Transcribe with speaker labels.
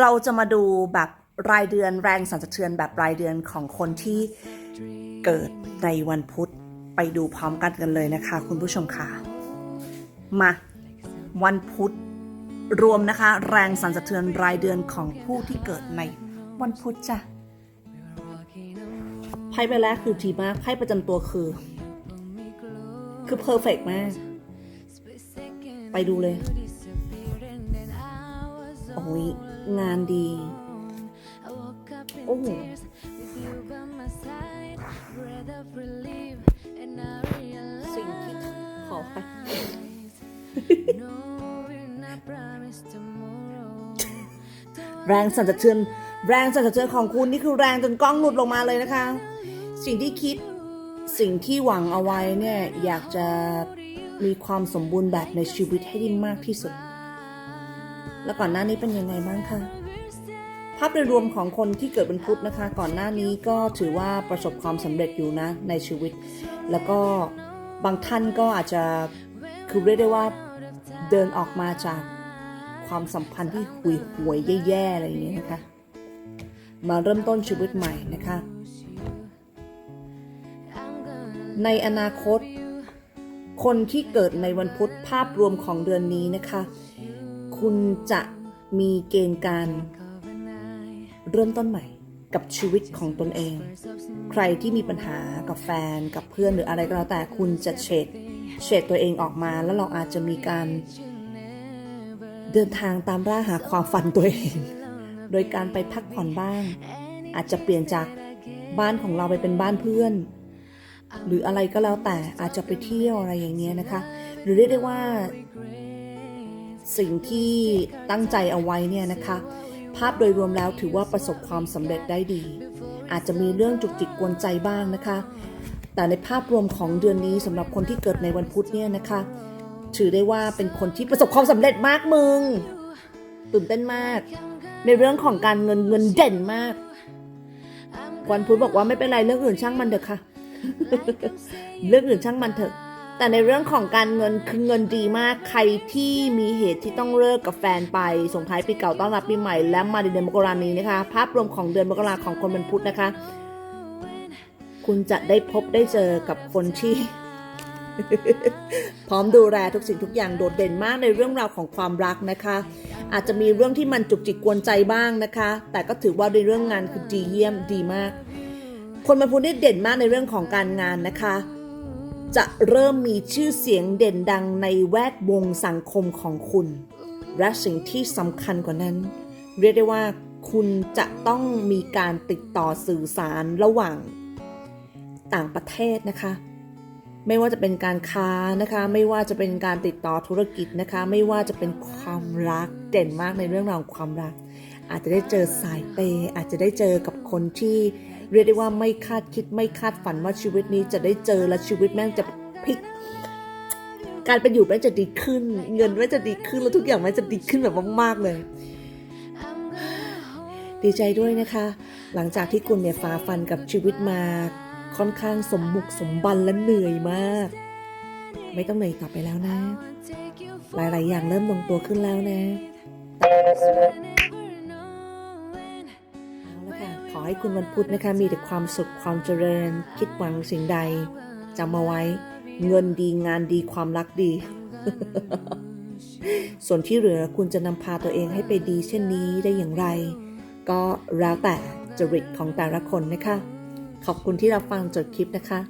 Speaker 1: เราจะมาดูแบบรายเดือนแรงสั่นสะเทือนแบบรายเดือนของคนที่เกิดในวันพุธไปดูพร้อมกันกันเลยนะคะ คุณผู้ชมค่ะ มาวันพุธรวมนะคะ แรงสั่นสะเทือนรายเดือนของผู้ที่เกิดในวันพุธจ้ะไพ่ใบแรกคือดีมากไพ่ประจำตัวคือ คือเพอร์เฟกมาก ไปดูเลย โอ้ย งานดี โอ้โหสิ่งที่ขอไปแรงสั่นสะเทือน แรงสั่นสะเทือนของคุณนี่คือแรงจนกล้องหลุดลงมาเลยนะคะ สิ่งที่คิดสิ่งที่หวังเอาไว้เนี่ย อยากจะมีความสมบูรณ์แบบในชีวิตให้ได้มากที่สุด แล้วก่อนหน้านี้เป็นยังไงบ้างคะภาพโดยรวมของคนที่เกิดเป็นพุธนะคะ ก่อนหน้านี้ก็ถือว่าประสบความสำเร็จอยู่นะในชีวิต แล้วก็บางท่านก็อาจจะคือเรียกได้ว่าเดินออกมาจากความสัมพันธ์ที่ห่วยห่วยๆแย่ๆอะไรอย่างเงี้ยนะคะ มาเริ่มต้นชีวิตใหม่นะคะ ในอนาคต คนที่เกิดในวันพุธภาพรวมของเดือนนี้นะคะ คุณจะมีเกณฑ์การเริ่มต้นใหม่กับชีวิตของตนเอง ใครที่มีปัญหากับแฟนกับเพื่อนหรืออะไรก็แล้วแต่คุณจะเฉดเฉดตัวเองออกมาแล้วเราอาจจะมีการ เดินทางตามล่าหาความฝันตัวเอง โดยการไปพักผ่อนบ้าง อาจจะเปลี่ยนจากบ้านของเราไปเป็นบ้านเพื่อน หรืออะไรก็แล้วแต่อาจจะไปเที่ยวอะไรอย่างเงี้ยนะคะ หรือเรียกได้ว่า สิ่งที่ตั้งใจเอาไว้เนี่ยนะคะ ภาพโดยรวมแล้วถือว่าประสบความสำเร็จได้ดี อาจจะมีเรื่องจุกจิกกวนใจบ้างนะคะ แต่ในภาพรวมของเดือนนี้สำหรับคนที่เกิดในวันพุธเนี่ยนะคะ ถือได้ว่าเป็นคนที่ประสบความสำเร็จมากมึง ตื่นเต้นมาก ในเรื่องของการเงินเงินเด่นมากวันพุธบอกว่าไม่เป็นไรเรื่องอื่นช่างมันเถอะค่ะ เรื่องอื่นช่างมันเถอะ แต่ในเรื่องของการเงินคือเงินดีมากใครที่มีเหตุที่ต้องเลิกกับแฟนไปส่งท้ายปีเก่าต้อนรับปีใหม่และมาในเดือนมกรานี้นะคะ ภาพรวมของเดือนมกราของคนเป็นพุธนะคะ คุณจะได้พบได้เจอกับคนที่ พร้อมดูแลทุกสิ่งทุกอย่างโดดเด่นมากในเรื่องราวของความรักนะคะ อาจจะมีเรื่องที่มันจุกจิกกวนใจบ้างนะคะ แต่ก็ถือว่าในเรื่องงานคือดีเยี่ยมดีมาก คนมันพูดได้เด่นมากในเรื่องของการงานนะคะ จะเริ่มมีชื่อเสียงเด่นดังในแวดวงสังคมของคุณ และสิ่งที่สำคัญกว่านั้น เรียกได้ว่าคุณจะต้องมีการติดต่อสื่อสารระหว่างต่างประเทศนะคะ ไม่ว่าจะเป็นการค้านะคะ ไม่ว่าจะเป็นการติดต่อธุรกิจนะคะ ไม่ว่าจะเป็นความรักเด่นมากในเรื่องราวของความรัก อาจจะได้เจอสายเปย์อาจจะได้เจอกับคนที่ เรียกได้ว่าไม่คาดคิดไม่คาดฝันว่าชีวิตนี้จะได้เจอและชีวิตแม่งจะพลิก การเป็นอยู่แม่งจะดีขึ้น เงินแม่งจะดีขึ้นแล้วทุกอย่างแม่งจะดีขึ้นแบบมากๆเลย ดีใจด้วยนะคะ หลังจากที่คุณเนี่ยฝ่าฟันกับชีวิตมาค่อนข้างสมบุกสมบันและเหนื่อยมาก ไม่ต้องเหนื่อยต่อไปแล้วนะ หลายๆ อย่างเริ่มลงตัวขึ้นแล้วนะเอาละค่ะ ขอให้คุณวันพุธนะคะมีแต่ความสุขความเจริญ คิดหวังสิ่งใดจำมาไว้ เงินดีงานดีความรักดี ส่วนที่เหลือคุณจะนำพาตัวเองให้ไปดีเช่นนี้ได้อย่างไร ก็แล้วแต่จริตของแต่ละคนนะคะ ขอบคุณที่รับฟังจดคลิปนะคะ